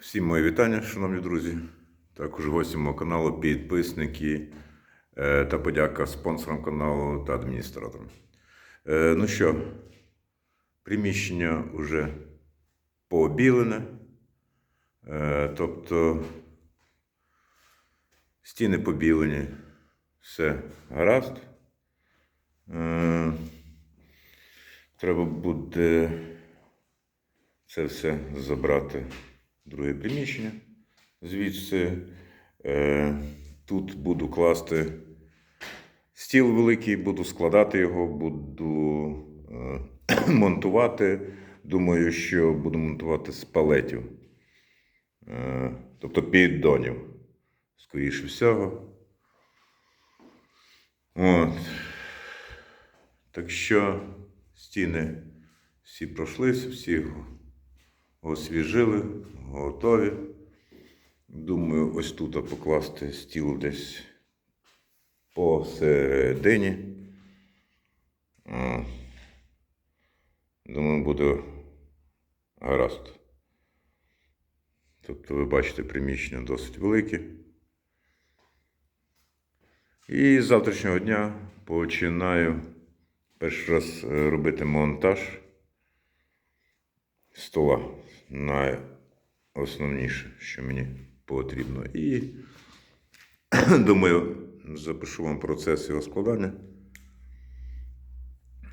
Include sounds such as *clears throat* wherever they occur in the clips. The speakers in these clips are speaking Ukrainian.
Всім мої вітання, шановні друзі. Також гості мого каналу, підписники е, та подяка спонсорам каналу та адміністраторам. Е, Ну що, приміщення вже пообілене. Е, Тобто стіни побілені, все гаразд. Треба буде це все забрати друге приміщення. Звідси е, тут буду класти стіл великий, буду складати його, буду е, *clears throat* монтувати. Думаю, що буду монтувати з палетів, е, тобто піддонів, скоріше всього. От. Так що стіни всі пройшлися, всі освіжили, готові. Думаю, ось тут покласти стіл десь посередині. Думаю, буде гаразд. Тобто, ви бачите, приміщення досить велике. І з завтрашнього дня починаю перший раз е, робити монтаж стола найосновніше, що мені потрібно. І *clears throat* думаю, запишу вам процес його складання.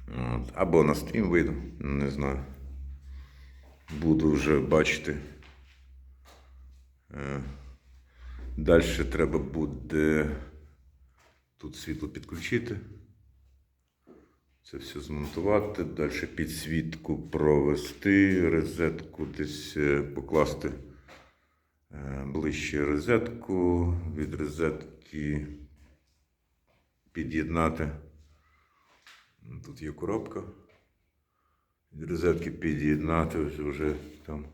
От. Або на стрім вийду, не знаю. Буду вже бачити. Далі треба буде тут світло підключити. Це все змонтувати, далі підсвітку провести, розетку десь е, покласти е, ближче розетку, від розетки під'єднати. Тут є коробка. Від розетки під'єднати вже там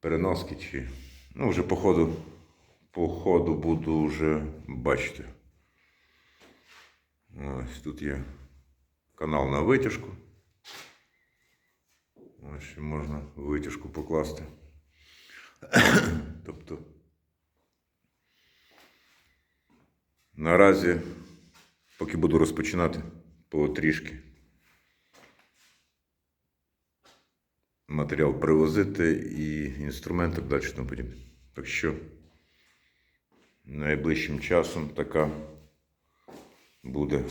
переноски чи. Ну, вже по ходу, по ходу буду вже бачити. Ось тут є канал на витяжку. Ось можна витяжку покласти. тобто наразі, поки буду розпочинати потрішки матеріал привозити і інструменти далі тому подібне. Так що найближчим часом така буде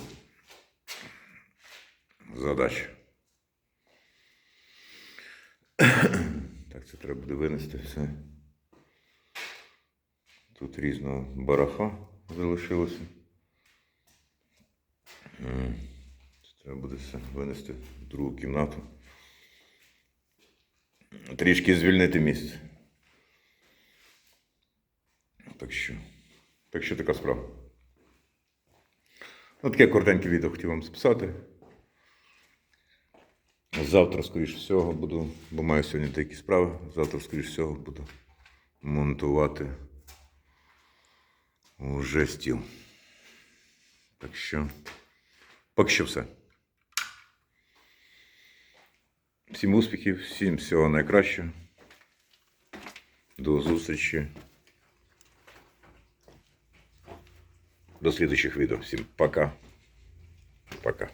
задача. Так, це треба буде винести все. Тут різного бараха залишилося. Це Треба буде все винести в другу кімнату. Трішки звільнити місце. Так що, так що така справа. Ну, таке коротеньке відео хотів вам записати. Завтра, скоріш всього, буду, бо маю сьогодні деякі справи. Завтра, скоріш всього, буду монтувати уже стіл. Так що, поки що все. Всім успіхів, всім всього найкращого. До зустрічі. До следующих відео. Всім пока. Пока.